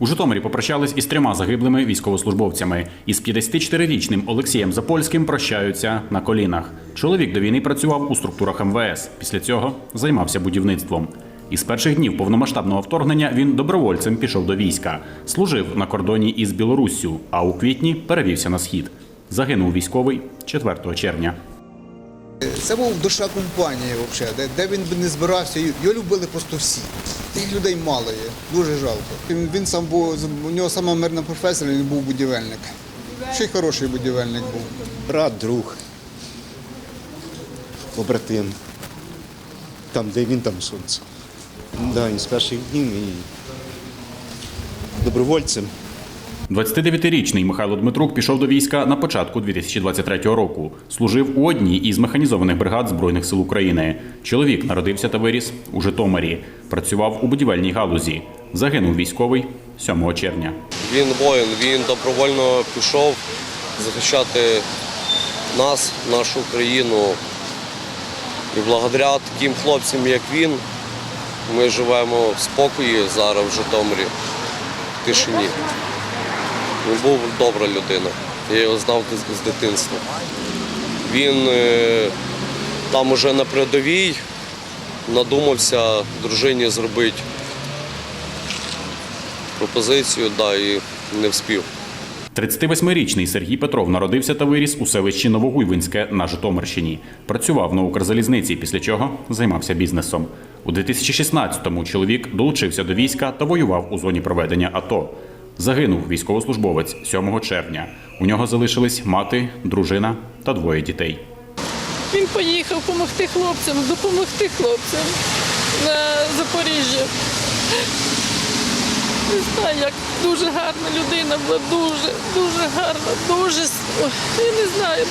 У Житомирі попрощались із трьома загиблими військовослужбовцями. Із 54-річним Олексієм Запольським прощаються на колінах. Чоловік до війни працював у структурах МВС. Після цього займався будівництвом. Із перших днів повномасштабного вторгнення він добровольцем пішов до війська, служив на кордоні із Білоруссю, а у квітні перевівся на схід. Загинув військовий 4 червня. Це був душа компанії, взагалі, де, він би не збирався. Його любили просто всі. Тих людей мало є, дуже жалко. Він, він сам був, у нього сама мирна професія, він був будівельник. Ще й хороший будівельник був. брат, друг, побратим. Там, де він, там сонце. Да, і з перших днів і добровольцем. 29-річний Михайло Дмитрук пішов до війська на початку 2023 року. Служив у одній із механізованих бригад Збройних сил України. Чоловік народився та виріс у Житомирі. Працював у будівельній галузі. Загинув військовий 7 червня. Він воїн, він добровольно пішов захищати нас, нашу країну. І благодаря таким хлопцям, як він, ми живемо в спокої зараз в Житомирі, в тишині. Він був добра людина. Я його знав з дитинства. Він е, там уже на передовій надумався дружині зробити пропозицію, да, і не вспів. 38-річний Сергій Петров народився та виріс у селищі Новогуйвинське на Житомирщині. Працював на Укрзалізниці, після чого займався бізнесом. У 2016-му чоловік долучився до війська та воював у зоні проведення АТО. Загинув військовослужбовець 7 червня. У нього залишились мати, дружина та двоє дітей. Він поїхав допомогти хлопцям, допомогти хлопцям на Запоріжжя. Не знаю, як дуже гарна людина була, дуже, дуже гарна, дуже. Я не знаю.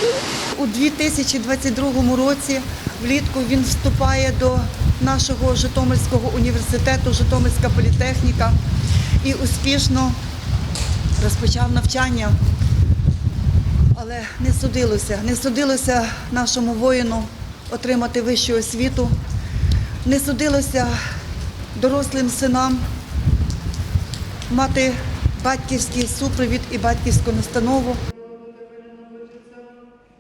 У 2022 році влітку він вступає до нашого Житомирського університету, Житомирська політехніка і успішно розпочав навчання. Але не судилося, не судилося нашому воїну отримати вищу освіту, не судилося дорослим синам мати батьківський супровід і батьківську настанову.